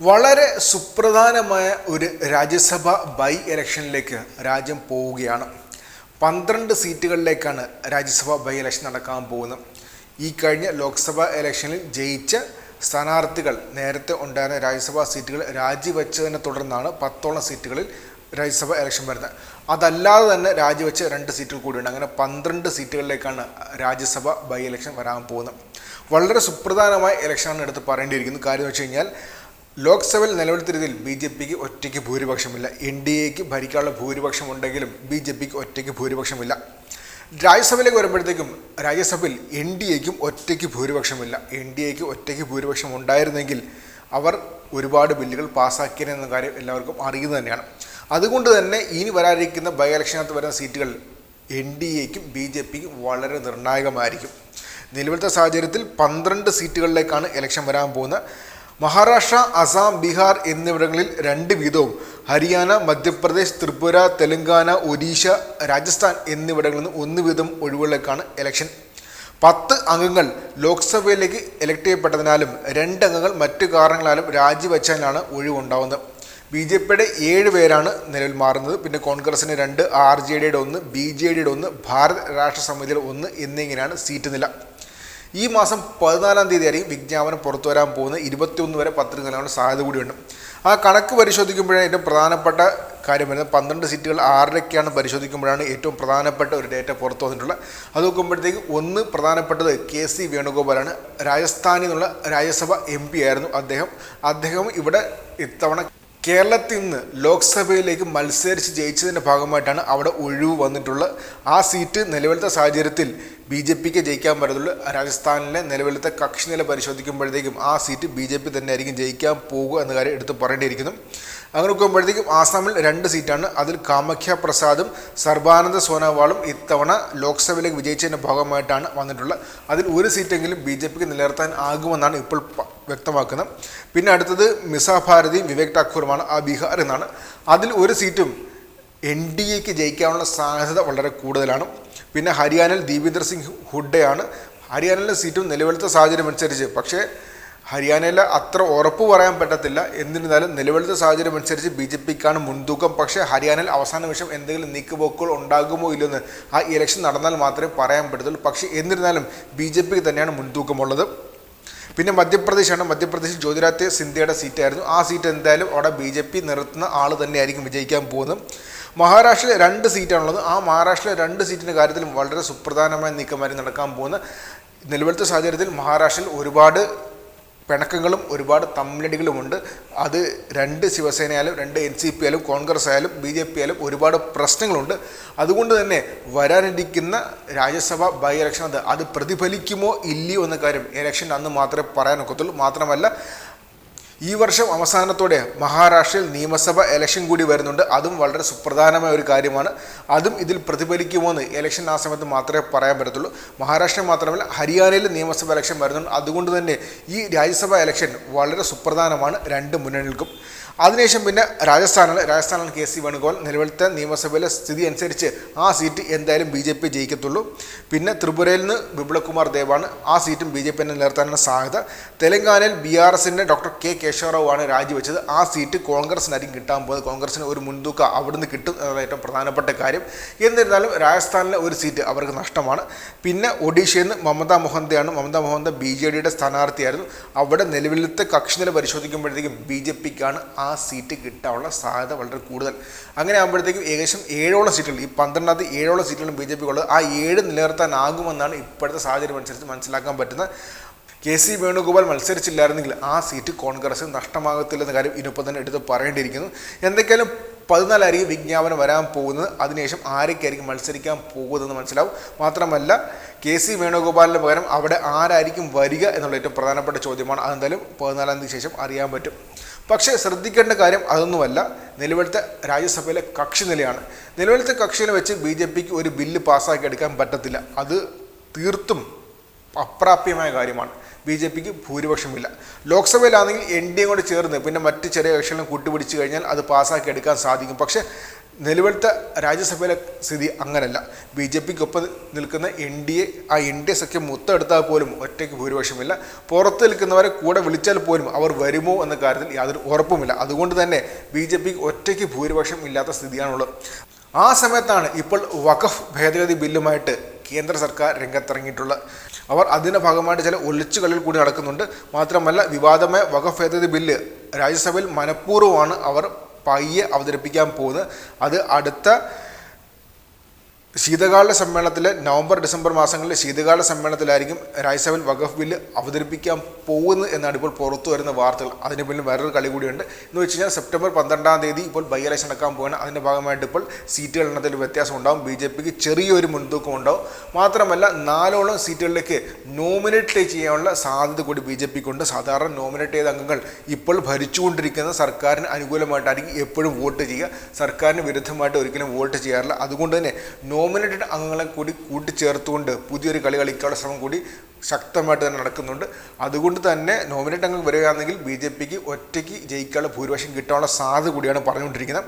വളരെ സുപ്രധാനമായ ഒരു രാജ്യസഭ ബൈ ഇലക്ഷനിലേക്ക് രാജ്യം പോവുകയാണ്. പന്ത്രണ്ട് സീറ്റുകളിലേക്കാണ് രാജ്യസഭ ബൈ ഇലക്ഷൻ നടക്കാൻ പോകുന്നത്. ഈ കഴിഞ്ഞ ലോക്സഭ ഇലക്ഷനിൽ ജയിച്ച സ്ഥാനാർത്ഥികൾ നേരത്തെ ഉണ്ടായിരുന്ന രാജ്യസഭാ സീറ്റുകൾ രാജിവെച്ചതിനെ തുടർന്നാണ് പത്തോളം സീറ്റുകളിൽ രാജ്യസഭ ഇലക്ഷൻ വരുന്നത്. അതല്ലാതെ തന്നെ രാജിവെച്ച രണ്ട് സീറ്റുകൾ കൂടിയുണ്ട്. അങ്ങനെ പന്ത്രണ്ട് സീറ്റുകളിലേക്കാണ് രാജ്യസഭ ബൈ ഇലക്ഷൻ വരാൻ പോകുന്നത്. വളരെ സുപ്രധാനമായ ഇലക്ഷനാണ് എടുത്ത് പറയേണ്ടിയിരിക്കുന്നത് കാര്യം എന്ന് വെച്ച് കഴിഞ്ഞാൽ ലോക്സഭയിൽ നിലവിലെത്തിയതിൽ ബി ജെ പിക്ക് ഒറ്റയ്ക്ക് ഭൂരിപക്ഷമില്ല. എൻ ഡി എക്ക് ഭരിക്കാനുള്ള ഭൂരിപക്ഷം ഉണ്ടെങ്കിലും ബി ജെ പിക്ക് ഒറ്റയ്ക്ക് ഭൂരിപക്ഷമില്ല. രാജ്യസഭയിലേക്ക് വരുമ്പോഴത്തേക്കും രാജ്യസഭയിൽ എൻ ഡി എക്കും ഒറ്റയ്ക്ക് ഭൂരിപക്ഷമില്ല. എൻ ഡി എക്ക് ഒറ്റയ്ക്ക് ഭൂരിപക്ഷം ഉണ്ടായിരുന്നെങ്കിൽ അവർ ഒരുപാട് ബില്ലുകൾ പാസ്സാക്കിയെന്ന കാര്യം എല്ലാവർക്കും അറിയുന്നത് തന്നെയാണ്. അതുകൊണ്ട് തന്നെ ഇനി വരാനിരിക്കുന്ന ബൈ ഇലക്ഷനകത്ത് വരുന്ന സീറ്റുകൾ എൻ ഡി എക്കും ബി ജെ പിക്കും വളരെ നിർണായകമായിരിക്കും. നിലവിലത്തെ സാഹചര്യത്തിൽ പന്ത്രണ്ട് സീറ്റുകളിലേക്കാണ് ഇലക്ഷൻ വരാൻ പോകുന്നത്. മഹാരാഷ്ട്ര അസാം ബീഹാർ എന്നിവിടങ്ങളിൽ രണ്ട് വീതവും ഹരിയാന മധ്യപ്രദേശ് ത്രിപുര തെലങ്കാന ഒഡീഷ രാജസ്ഥാൻ എന്നിവിടങ്ങളിൽ നിന്ന് ഒന്ന് വീതം ഒഴിവുകളിലേക്കാണ് ഇലക്ഷൻ പത്ത് അംഗങ്ങൾ ലോക്സഭയിലേക്ക് ഇലക്ട് ചെയ്യപ്പെട്ടതിനാലും രണ്ട് അംഗങ്ങൾ മറ്റു കാരണങ്ങളാലും രാജിവെച്ചാലാണ് ഒഴിവുണ്ടാവുന്നത്. ബി ജെ പിയുടെ ഏഴ് പേരാണ് നിലവിൽ മാറുന്നത്. പിന്നെ കോൺഗ്രസിന് രണ്ട് ആർ ജെ ഡിയുടെ ഒന്ന് ബി ജെ ഡിയുടെ ഒന്ന് ഭാരത് രാഷ്ട്ര സമിതിയുടെ ഒന്ന് എന്നിങ്ങനെയാണ് സീറ്റ് നില. ഈ മാസം പതിനാലാം തീയതി ആയിരിക്കും വിജ്ഞാപനം പുറത്തു വരാൻ പോകുന്നത് ഇരുപത്തിയൊന്ന് വരെ പത്രിക നൽകാനുള്ള സാധ്യത കൂടിയുണ്ട്. ആ കണക്ക് പരിശോധിക്കുമ്പോഴേ ഏറ്റവും പ്രധാനപ്പെട്ട കാര്യം വരുന്നത്. പന്ത്രണ്ട് സീറ്റുകൾ ആറിലൊക്കെയാണ് പരിശോധിക്കുമ്പോഴാണ് ഏറ്റവും പ്രധാനപ്പെട്ട ഒരു ഡേറ്റ പുറത്തു വന്നിട്ടുള്ളത്. അത് നോക്കുമ്പോഴത്തേക്ക് ഒന്ന് പ്രധാനപ്പെട്ടത് കെ സി വേണുഗോപാലാണ്. രാജസ്ഥാനിൽ നിന്നുള്ള രാജ്യസഭ എം പി ആയിരുന്നു അദ്ദേഹം. അദ്ദേഹം ഇവിടെ ഇത്തവണ കേരളത്തിൽ നിന്ന് ലോക്സഭയിലേക്ക് മത്സരിച്ച് ജയിച്ചതിന്റെ ഭാഗമായിട്ടാണ് അവിടെ ഒഴിവ് വന്നിട്ടുള്ളത്. ആ സീറ്റ് നിലവിലത്തെ സാഹചര്യത്തിൽ ബി ജെ പിക്ക് ജയിക്കാൻ പറ്റത്തുള്ളൂ. രാജസ്ഥാനിലെ നിലവിലത്തെ കക്ഷി നില പരിശോധിക്കുമ്പോഴത്തേക്കും ആ സീറ്റ് ബി ജെ പി തന്നെ ആയിരിക്കും ജയിക്കാൻ പോകുക എന്ന കാര്യം എടുത്ത് പറയേണ്ടിയിരിക്കുന്നു. അങ്ങനെ നോക്കുമ്പോഴത്തേക്കും ആസാമിൽ രണ്ട് സീറ്റാണ്. അതിൽ കാമഖ്യ പ്രസാദും സർബാനന്ദ സോനോവാളും ഇത്തവണ ലോക്സഭയിലേക്ക് വിജയിച്ചതിന്റെ ഭാഗമായിട്ടാണ് വന്നിട്ടുള്ളത്. അതിൽ ഒരു സീറ്റെങ്കിലും ബി ജെ പിക്ക് നിലനിർത്താൻ ആകുമെന്നാണ് ഇപ്പോൾ വ്യക്തമാക്കുന്നത്. പിന്നെ അടുത്തത് മിസാഭാരതിയും വിവേക് ഠാക്കൂറുമാണ് ആ ബീഹാർ എന്നാണ്. അതിൽ ഒരു സീറ്റും എൻ ഡി എക്ക് ജയിക്കാനുള്ള സാധ്യത വളരെ കൂടുതലാണ്. പിന്നെ ഹരിയാനയിൽ ദീപീന്ദർ സിംഗ് ഹുഡയാണ്. ഹരിയാനയിലെ സീറ്റും നിലവിലത്തെ സാഹചര്യം അനുസരിച്ച്. പക്ഷേ ഹരിയാനയിലെ അത്ര ഉറപ്പ് പറയാൻ പറ്റത്തില്ല. എന്നിരുന്നാലും നിലവിലത്തെ സാഹചര്യം അനുസരിച്ച് ബി ജെ പിക്കാണ് മുൻതൂക്കം. പക്ഷേ ഹരിയാനയിൽ അവസാന നിമിഷം എന്തെങ്കിലും നീക്കുപോക്കുകൾ ഉണ്ടാകുമോ ഇല്ലെന്ന് ആ ഇലക്ഷൻ നടന്നാൽ മാത്രമേ പറയാൻ പറ്റത്തുള്ളൂ. പക്ഷേ എന്നിരുന്നാലും ബി ജെ പിക്ക് തന്നെയാണ് മുൻതൂക്കമുള്ളത്. പിന്നെ മധ്യപ്രദേശാണ്. മധ്യപ്രദേശിൽ ജ്യോതിരാദിത്യ സിന്ധ്യയുടെ സീറ്റായിരുന്നു. ആ സീറ്റ് എന്തായാലും അവിടെ ബി ജെ പി നിർത്തുന്ന ആൾ തന്നെയായിരിക്കും വിജയിക്കാൻ പോകുന്നത്. മഹാരാഷ്ട്രയിൽ രണ്ട് സീറ്റാണുള്ളത്. ആ മഹാരാഷ്ട്രയിലെ രണ്ട് സീറ്റിന്റെ കാര്യത്തിലും വളരെ സുപ്രധാനമായ നീക്കമാരി നടക്കാൻ പോകുന്ന നിലവിലത്തെ സാഹചര്യത്തിൽ മഹാരാഷ്ട്രയിൽ ഒരുപാട് പിണക്കങ്ങളും ഒരുപാട് തമ്മിലടികളുമുണ്ട്. അത് രണ്ട് ശിവസേനയാലും രണ്ട് എൻ സി പി ആയാലും കോൺഗ്രസ് ആയാലും ബി ജെ പി ആയാലും ഒരുപാട് പ്രശ്നങ്ങളുണ്ട്. അതുകൊണ്ട് തന്നെ വരാനിരിക്കുന്ന രാജ്യസഭ ബൈ ഇലക്ഷൻ അത് അത് പ്രതിഫലിക്കുമോ ഇല്ലയോ എന്ന കാര്യം ഇലക്ഷൻ അന്ന് മാത്രമേ പറയാനൊക്കത്തുള്ളൂ. മാത്രമല്ല ഈ വർഷം അവസാനത്തോടെ മഹാരാഷ്ട്രയിൽ നിയമസഭ ഇലക്ഷൻ കൂടി വരുന്നുണ്ട്. അതും വളരെ സുപ്രധാനമായ ഒരു കാര്യമാണ്. അതും ഇതിൽ പ്രതിഫലിക്കുമോ എന്ന് ഇലക്ഷൻ ആ സമയത്ത് മാത്രമേ പറയാൻ പറ്റത്തുള്ളൂ. മഹാരാഷ്ട്ര മാത്രമല്ല ഹരിയാനയിൽ നിയമസഭ ഇലക്ഷൻ വരുന്നുണ്ട്. അതുകൊണ്ട് തന്നെ ഈ രാജ്യസഭാ ഇലക്ഷൻ വളരെ സുപ്രധാനമാണ്. രണ്ട് മുന്നണികൾക്കും. അതിനുശേഷം പിന്നെ രാജസ്ഥാനിൽ രാജസ്ഥാനിൽ കെ സി വേണുഗോപാൽ നിലവിലത്തെ നിയമസഭയിലെ സ്ഥിതി അനുസരിച്ച് ആ സീറ്റ് എന്തായാലും ബി ജെ പി ജയിക്കത്തുള്ളൂ. പിന്നെ ത്രിപുരയിൽ നിന്ന് വിപ്ലകുമാർ ദേവാണ് ആ സീറ്റും ബി ജെ പി തന്നെ നിലനിർത്താനാണ് സാധ്യത. തെലങ്കാനയിൽ ബി ആർ എസിന്റെ ഡോക്ടർ കെ കേശവറാവു ആണ് രാജിവെച്ചത്. ആ സീറ്റ് കോൺഗ്രസിനായിരിക്കും കിട്ടാൻ പോകുന്നത്. കോൺഗ്രസിന് ഒരു മുൻതൂക്കം അവിടുന്ന് കിട്ടും എന്നതാണ് ഏറ്റവും പ്രധാനപ്പെട്ട കാര്യം. എന്നിരുന്നാലും രാജസ്ഥാനിലെ ഒരു സീറ്റ് അവർക്ക് നഷ്ടമാണ്. പിന്നെ ഒഡീഷയിൽ നിന്ന് മമതാ മൊഹന്തയാണ്. മമതാ മൊഹന്ത ബി ജെ ഡിയുടെ സ്ഥാനാർത്ഥിയായിരുന്നു. അവിടെ നിലവിലത്തെ കക്ഷിനില പരിശോധിക്കുമ്പോഴത്തേക്കും ബി ജെ പിക്കാണ് ആ സീറ്റ് കിട്ടാനുള്ള സാധ്യത വളരെ കൂടുതൽ. അങ്ങനെ ആകുമ്പോഴത്തേക്കും ഏകദേശം ഏഴോളം സീറ്റുകൾ ഈ പന്ത്രണ്ടാമത് ഏഴോളം സീറ്റുകളും ബി ജെ പിക്ക് ഉള്ളത് ആ ഏഴ് നിലനിർത്താനാകുമെന്നാണ് ഇപ്പോഴത്തെ സാഹചര്യം അനുസരിച്ച് മനസ്സിലാക്കാൻ പറ്റുന്നത്. കെ സി വേണുഗോപാൽ മത്സരിച്ചില്ലായിരുന്നെങ്കിൽ ആ സീറ്റ് കോൺഗ്രസ് നഷ്ടമാകത്തില്ലെന്ന കാര്യം ഇതിനൊപ്പം തന്നെ എടുത്ത് പറയേണ്ടിയിരിക്കുന്നു. എന്തൊക്കെയാലും പതിനാലായിരിക്കും വിജ്ഞാപനം വരാൻ പോകുന്നത് അതിനുശേഷം ആരൊക്കെയായിരിക്കും മത്സരിക്കാൻ പോകുന്നതെന്ന് മനസ്സിലാവും. മാത്രമല്ല കെ സി വേണുഗോപാലിന് പകരം അവിടെ ആരായിരിക്കും വരിക എന്നുള്ള ഏറ്റവും പ്രധാനപ്പെട്ട ചോദ്യമാണ്. അതെന്തായാലും പതിനാലാം തീയതി ശേഷം അറിയാൻ പറ്റും. പക്ഷേ ശ്രദ്ധിക്കേണ്ട കാര്യം അതൊന്നുമല്ല. നിലവിലത്തെ രാജ്യസഭയിലെ കക്ഷി നിലയാണ്. നിലവിലത്തെ കക്ഷിയിൽ വെച്ച് ബി ജെ പിക്ക് ഒരു ബില്ല് പാസ്സാക്കി എടുക്കാൻ പറ്റത്തില്ല. അത് തീർത്തും അപ്രാപ്യമായ കാര്യമാണ്. ബി ജെ പിക്ക് ഭൂരിപക്ഷമില്ല. ലോക്സഭയിലാണെങ്കിൽ എൻ ഡി എ കൂടെ ചേർന്ന് പിന്നെ മറ്റ് ചെറിയ കക്ഷികളും കൂട്ടുപിടിച്ച് കഴിഞ്ഞാൽ അത് പാസ്സാക്കി എടുക്കാൻ സാധിക്കും. പക്ഷേ നിലവിലത്തെ രാജ്യസഭയിലെ സ്ഥിതി അങ്ങനല്ല. ബി ജെ പിക്കൊപ്പം നിൽക്കുന്ന എൻ ഡി എ ആ എൻ ഡി എ സഖ്യം മൊത്തമെടുത്താൽ പോലും ഒറ്റയ്ക്ക് ഭൂരിപക്ഷമില്ല. പുറത്ത് നിൽക്കുന്നവരെ കൂടെ വിളിച്ചാൽ പോലും അവർ വരുമോ എന്ന കാര്യത്തിൽ യാതൊരു ഉറപ്പുമില്ല. അതുകൊണ്ട് തന്നെ ബി ജെ പിക്ക് ഒറ്റയ്ക്ക് ഭൂരിപക്ഷം ഇല്ലാത്ത സ്ഥിതിയാണുള്ളത്. ആ സമയത്താണ് ഇപ്പോൾ വഖഫ് ഭേദഗതി ബില്ലുമായിട്ട് കേന്ദ്ര സർക്കാർ രംഗത്തിറങ്ങിയിട്ടുള്ളത് അവർ അതിന്റെ ഭാഗമായിട്ട് ചില ഒളിച്ചുകളിൽ കൂടി നടക്കുന്നുണ്ട്. മാത്രമല്ല വിവാദമായ വഖഫ് ഭേദഗതി ബില്ല് രാജ്യസഭയിൽ മനഃപൂർവമാണ് അവർ പയ്യെ അവതരിപ്പിക്കാൻ പോകുന്നത്. അത് അടുത്ത ശീതകാല സമ്മേളനത്തിൽ നവംബർ ഡിസംബർ മാസങ്ങളിലെ ശീതകാല സമ്മേളനത്തിലായിരിക്കും രാജ്യസഭയിൽ വഖഫ് ബില്ല് അവതരിപ്പിക്കാൻ പോകുന്നത് എന്നാണ് ഇപ്പോൾ പുറത്തു വരുന്ന വാർത്തകൾ. അതിന് പിന്നിൽ വേറൊരു കളി കൂടിയുണ്ട്. എന്ന് വെച്ച് കഴിഞ്ഞാൽ സെപ്റ്റംബർ പന്ത്രണ്ടാം തീയതി ഇപ്പോൾ ബൈ ഇലക്ഷൻ നടക്കാൻ പോവുകയാണ്. അതിന്റെ ഭാഗമായിട്ട് ഇപ്പോൾ സീറ്റുകൾ എണ്ണത്തിൽ വ്യത്യാസം ഉണ്ടാകും ബി ജെ പിക്ക് ചെറിയൊരു മുൻതൂക്കം ഉണ്ടാവും. മാത്രമല്ല നാലോളം സീറ്റുകളിലേക്ക് നോമിനേറ്റ് ചെയ്യാനുള്ള സാധ്യത കൂടി ബി ജെ പിക്കുണ്ട് സാധാരണ നോമിനേറ്റ് ചെയ്ത അംഗങ്ങൾ ഇപ്പോൾ ഭരിച്ചുകൊണ്ടിരിക്കുന്ന സർക്കാരിന് അനുകൂലമായിട്ടായിരിക്കും എപ്പോഴും വോട്ട് ചെയ്യുക. സർക്കാരിന് വിരുദ്ധമായിട്ട് ഒരിക്കലും വോട്ട് ചെയ്യാറില്ല. അതുകൊണ്ട് തന്നെ നോമിനേറ്റഡ് അംഗങ്ങളെ കൂടി കൂട്ടിച്ചേർത്തുകൊണ്ട് പുതിയൊരു കളി കളിക്കാനുള്ള ശ്രമം കൂടി ശക്തമായിട്ട് തന്നെ നടക്കുന്നുണ്ട്. അതുകൊണ്ട് തന്നെ നോമിനേറ്റ് അംഗം വരികയാണെങ്കിൽ ബി ജെ പിക്ക് ഒറ്റയ്ക്ക് ജയിക്കാനുള്ള ഭൂരിപക്ഷം കിട്ടാനുള്ള സാധ്യത കൂടിയാണ് പറഞ്ഞുകൊണ്ടിരിക്കുന്നത്.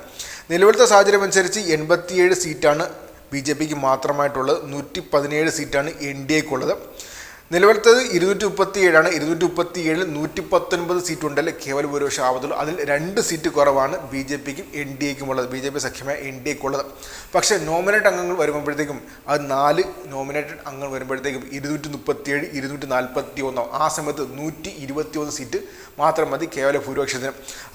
നിലവിലത്തെ സാഹചര്യം അനുസരിച്ച് എൺപത്തിയേഴ് സീറ്റാണ് ബി ജെ പിക്ക് മാത്രമായിട്ടുള്ളത്. നൂറ്റി പതിനേഴ് സീറ്റാണ് എൻ ഡി എക്കുള്ളത് നിലവിലത്തത് ഇരുന്നൂറ്റി മുപ്പത്തി ഏഴാണ് ഇരുന്നൂറ്റി മുപ്പത്തി ഏഴിൽ നൂറ്റി പത്തൊൻപത് സീറ്റ് ഉണ്ടല്ലേ കേവല ഭൂരിപക്ഷം ആവത്തുള്ളൂ. അതിൽ രണ്ട് സീറ്റ് കുറവാണ് ബി ജെ പിക്കും എൻ ഡി എക്കും ഉള്ളത് ബി ജെ പി സഖ്യമായ എൻ ഡി എക്ക് ഉള്ളത് പക്ഷേ നോമിനേറ്റ് അംഗങ്ങൾ വരുമ്പോഴത്തേക്കും അത് നാല് നോമിനേറ്റഡ് അംഗങ്ങൾ വരുമ്പോഴത്തേക്കും ഇരുന്നൂറ്റി മുപ്പത്തി ഏഴ് ഇരുന്നൂറ്റി നാൽപ്പത്തി ഒന്നോ ആ സമയത്ത് നൂറ്റി ഇരുപത്തി ഒന്ന് സീറ്റ് മാത്രം മതി കേവല ഭൂരിപക്ഷത്തിന്.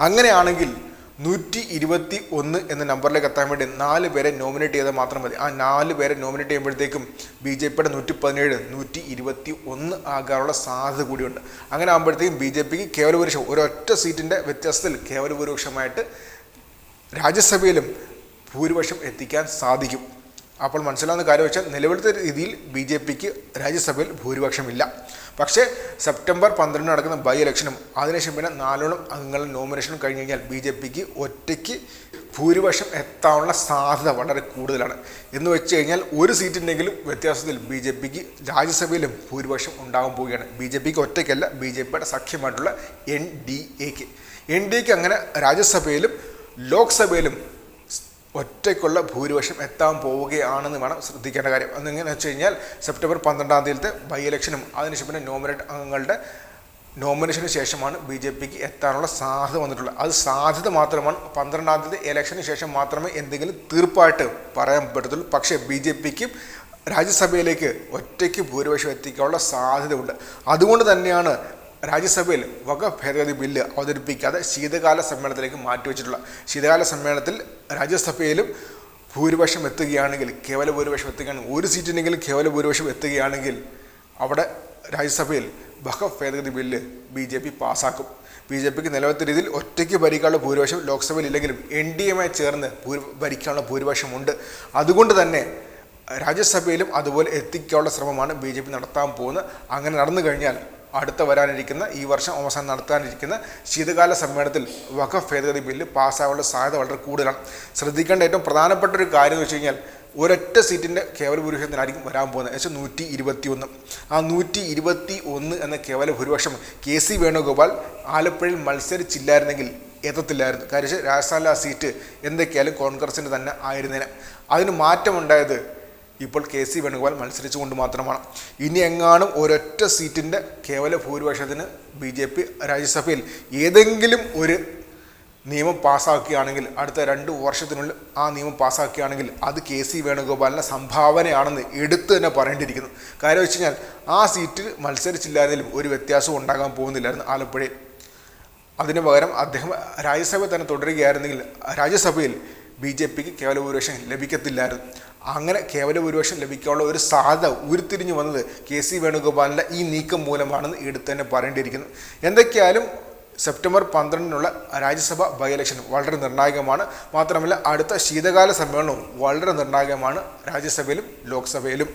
അങ്ങനെയാണെങ്കിൽ നൂറ്റി ഇരുപത്തി ഒന്ന് എന്ന നമ്പറിലേക്ക് എത്താൻ വേണ്ടി നാല് പേരെ നോമിനേറ്റ് ചെയ്താൽ മാത്രം മതി. ആ നാല് പേരെ നോമിനേറ്റ് ചെയ്യുമ്പോഴത്തേക്കും ബി ജെ പിയുടെ നൂറ്റി പതിനേഴ് നൂറ്റി ഇരുപത്തി ഒന്ന് ആകാനുള്ള സാധ്യത കൂടിയുണ്ട്. അങ്ങനെ ആകുമ്പോഴത്തേക്കും ബി ജെ പിക്ക് കേവല ഭൂരിപക്ഷം ഒരൊറ്റ സീറ്റിന്റെ വ്യത്യാസത്തിൽ കേവല ഭൂരിപക്ഷമായിട്ട് രാജ്യസഭയിലും ഭൂരിപക്ഷം എത്തിക്കാൻ സാധിക്കും. അപ്പോൾ മനസ്സിലാവുന്ന കാര്യം വെച്ചാൽ നിലവിലത്തെ രീതിയിൽ ബി ജെ പിക്ക് രാജ്യസഭയിൽ ഭൂരിപക്ഷമില്ല. പക്ഷേ സെപ്റ്റംബർ പന്ത്രണ്ടിന് നടക്കുന്ന ബൈ ഇലക്ഷനും അതിനുശേഷം പിന്നെ നാലോളം അംഗങ്ങളുടെ നോമിനേഷനും കഴിഞ്ഞ് കഴിഞ്ഞാൽ ബി ജെ പിക്ക് ഒറ്റയ്ക്ക് ഭൂരിപക്ഷം എത്താനുള്ള സാധ്യത വളരെ കൂടുതലാണ്. എന്ന് വെച്ച് കഴിഞ്ഞാൽ ഒരു സീറ്റുണ്ടെങ്കിലും വ്യത്യാസത്തിൽ ബി ജെ പിക്ക് രാജ്യസഭയിലും ഭൂരിപക്ഷം ഉണ്ടാകാൻ പോവുകയാണ്. ബി ജെ പിക്ക് ഒറ്റയ്ക്കല്ല ബി ജെ പിയുടെ സഖ്യമായിട്ടുള്ള എൻ ഡി എക്ക് എൻ ഡി എക്ക് അങ്ങനെ രാജ്യസഭയിലും ലോക്സഭയിലും ഒറ്റയ്ക്കുള്ള ഭൂരിപക്ഷം എത്താൻ പോവുകയാണെന്ന് വേണം ശ്രദ്ധിക്കേണ്ട കാര്യം. അതെങ്ങനെ വെച്ച് കഴിഞ്ഞാൽ സെപ്റ്റംബർ പന്ത്രണ്ടാം തീയതിയിലത്തെ ബൈ ഇലക്ഷനും അതിനുശേഷം നോമിനേറ്റ് അംഗങ്ങളുടെ നോമിനേഷന് ശേഷമാണ് ബി ജെ പിക്ക് എത്താനുള്ള സാധ്യത വന്നിട്ടുള്ളത്. അത് സാധ്യത മാത്രമാണ് പന്ത്രണ്ടാം തീയതി ഇലക്ഷന് ശേഷം മാത്രമേ എന്തെങ്കിലും തീർപ്പായിട്ട് പറയാൻ പറ്റത്തുള്ളൂ. പക്ഷേ ബി ജെ പിക്ക് രാജ്യസഭയിലേക്ക് ഒറ്റയ്ക്ക് ഭൂരിപക്ഷം എത്തിക്കാനുള്ള സാധ്യതയുണ്ട്. അതുകൊണ്ട് തന്നെയാണ് രാജ്യസഭയിൽ വക ഭേദഗതി ബില്ല് അവതരിപ്പിക്കാതെ ശീതകാല സമ്മേളനത്തിലേക്ക് മാറ്റിവെച്ചിട്ടുള്ള ശീതകാല സമ്മേളനത്തിൽ രാജ്യസഭയിലും ഭൂരിപക്ഷം എത്തുകയാണെങ്കിൽ കേവല ഭൂരിപക്ഷം എത്തുകയാണെങ്കിൽ ഒരു സീറ്റിനെങ്കിലും കേവല ഭൂരിപക്ഷം എത്തുകയാണെങ്കിൽ അവിടെ രാജ്യസഭയിൽ വഖഫ് ഭേദഗതി ബില്ല് ബി ജെ പി പാസ്സാക്കും ബി ജെ പിക്ക് നിലവിലത്തെ രീതിയിൽ ഒറ്റയ്ക്ക് ഭരിക്കാനുള്ള ഭൂരിപക്ഷം ലോക്സഭയിൽ ഇല്ലെങ്കിലും എൻ ഡി എമായി ചേർന്ന് ഭൂരി ഭരിക്കാനുള്ള ഭൂരിപക്ഷമുണ്ട്. അതുകൊണ്ട് തന്നെ രാജ്യസഭയിലും അതുപോലെ എത്തിക്കാനുള്ള ശ്രമമാണ് ബി ജെ പി നടത്താൻ പോകുന്നത്. അങ്ങനെ നടന്നു കഴിഞ്ഞാൽ അടുത്ത വരാനിരിക്കുന്ന ഈ വർഷം അവസാനം നടത്താനിരിക്കുന്ന ശീതകാല സമ്മേളനത്തിൽ വഖഫ് ഭേദഗതി ബില്ല് പാസ്സാകാനുള്ള സാധ്യത വളരെ കൂടുതലാണ്. ശ്രദ്ധിക്കേണ്ട ഏറ്റവും പ്രധാനപ്പെട്ട ഒരു കാര്യം എന്ന് വെച്ച് കഴിഞ്ഞാൽ ഒരൊറ്റ സീറ്റിന്റെ കേവല ഭൂരിപക്ഷത്തിനായിരിക്കും വരാൻ പോകുന്നത്. വെച്ചാൽ നൂറ്റി ഇരുപത്തി ഒന്ന് ആ നൂറ്റി ഇരുപത്തി ഒന്ന് എന്ന കേവല ഭൂരിപക്ഷം കെ സി വേണുഗോപാൽ ആലപ്പുഴയിൽ മത്സരിച്ചില്ലായിരുന്നെങ്കിൽ എത്തത്തില്ലായിരുന്നു. കാര്യം രാജസ്ഥാനിലെ ആ സീറ്റ് എന്തൊക്കെയായാലും കോൺഗ്രസിന്റെ തന്നെ ആയിരുന്നേനെ. അതിന് മാറ്റമുണ്ടായത് ഇപ്പോൾ കെ സി വേണുഗോപാൽ മത്സരിച്ചുകൊണ്ട് മാത്രമാണ്. ഇനി എങ്ങാനും ഒരൊറ്റ സീറ്റിന്റെ കേവല ഭൂരിപക്ഷത്തിന് ബി ജെ പി രാജ്യസഭയിൽ ഏതെങ്കിലും ഒരു നിയമം പാസ്സാക്കുകയാണെങ്കിൽ അടുത്ത രണ്ട് വർഷത്തിനുള്ളിൽ ആ നിയമം പാസ്സാക്കുകയാണെങ്കിൽ അത് കെ സി വേണുഗോപാലിന്റെ സംഭാവനയാണെന്ന് എടുത്തു തന്നെ പറയേണ്ടിയിരിക്കുന്നു. കാര്യം വെച്ച് കഴിഞ്ഞാൽ ആ സീറ്റിൽ മത്സരിച്ചില്ലായിരുന്നെങ്കിലും ഒരു വ്യത്യാസവും ഉണ്ടാകാൻ പോകുന്നില്ലായിരുന്നു ആലപ്പുഴയിൽ. അതിനു പകരം അദ്ദേഹം രാജ്യസഭ തന്നെ തുടരുകയായിരുന്നെങ്കിൽ രാജ്യസഭയിൽ ബി ജെ പിക്ക് കേവല ഭൂരിപക്ഷം ലഭിക്കത്തില്ലായിരുന്നു. അങ്ങനെ കേവല ഭൂരിപക്ഷം ലഭിക്കാനുള്ള ഒരു സാധ്യത ഉരുത്തിരിഞ്ഞു വന്നത് കെ സി വേണുഗോപാലിന്റെ ഈ നീക്കം മൂലമാണെന്ന് എടുത്തു തന്നെ പറയേണ്ടിയിരിക്കുന്നു. എന്തൊക്കെയായാലും സെപ്റ്റംബർ പന്ത്രണ്ടിനുള്ള രാജ്യസഭ ബൈ ഇലക്ഷൻ വളരെ നിർണായകമാണ്. മാത്രമല്ല അടുത്ത ശീതകാല സമ്മേളനവും വളരെ നിർണായകമാണ് രാജ്യസഭയിലും ലോക്സഭയിലും.